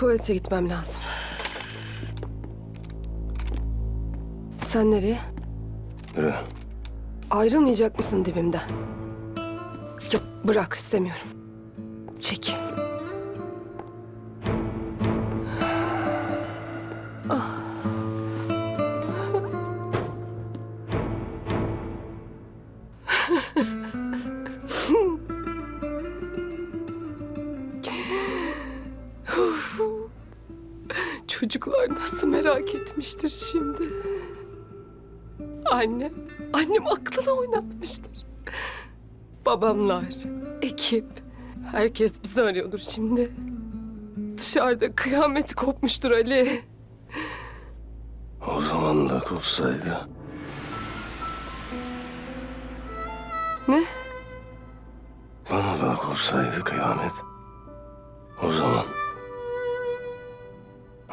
Tuvalete gitmem lazım. Sen nereye? Yürü. Ayrılmayacak mısın dibimden? Ya bırak istemiyorum. Çekil. Çocuklar nasıl merak etmiştir şimdi. Annem, annem aklına oynatmıştır. Babamlar, ekip, herkes bizi arıyordur şimdi. Dışarıda kıyamet kopmuştur Ali. O zaman da kopsaydı. Ne? Bana da kopsaydı kıyamet. O zaman.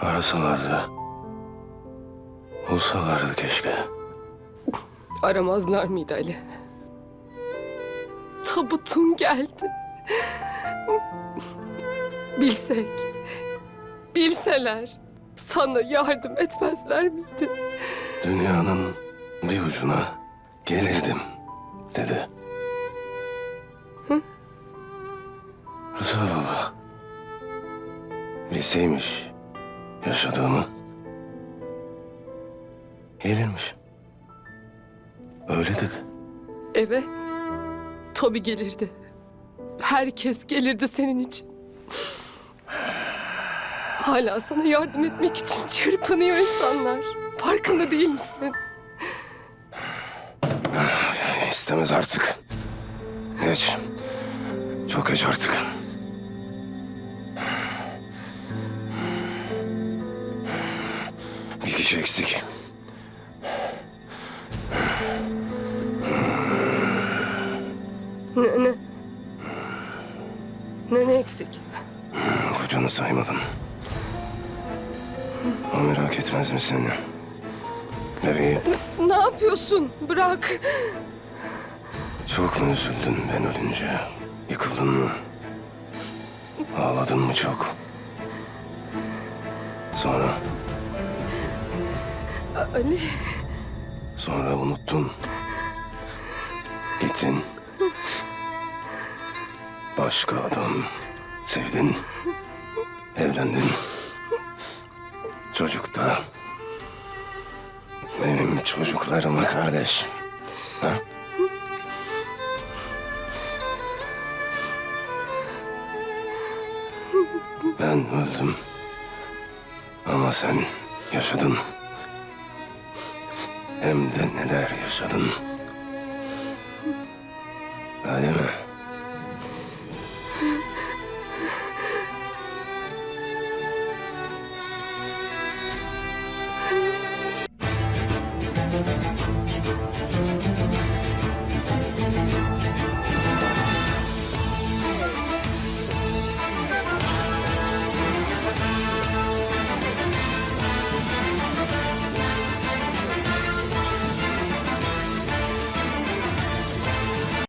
Arasalardı. Bulsalardı keşke. Aramazlar mıydı Ali? Tabutun geldi. Bilsek, bilseler sana yardım etmezler miydi? Dünyanın bir ucuna gelirdim dedi. Rıza baba. Bilseymiş yaşadığımı. Gelirmiş. Öyle dedi. Evet, tabii gelirdi. Herkes gelirdi senin için. Hala sana yardım etmek için çırpınıyor insanlar. Farkında değil misin? İstemez artık. Geç. Çok geç artık. Kişi eksik. Ne, ne? Ne, ne eksik? Kocanı saymadın. O merak etmez mi seni? Bebeği Ne yapıyorsun? Bırak. çok mu üzüldün ben ölünce? Yıkıldın mı? Ağladın mı çok? Sonra, Ali. sonra unuttun. Gittin. Başka adam sevdin. Evlendin. Çocuk da benim çocuklarıma kardeş. Ha? Ben öldüm. Ama sen yaşadın. Hem de neler yaşadın. Öyle mi?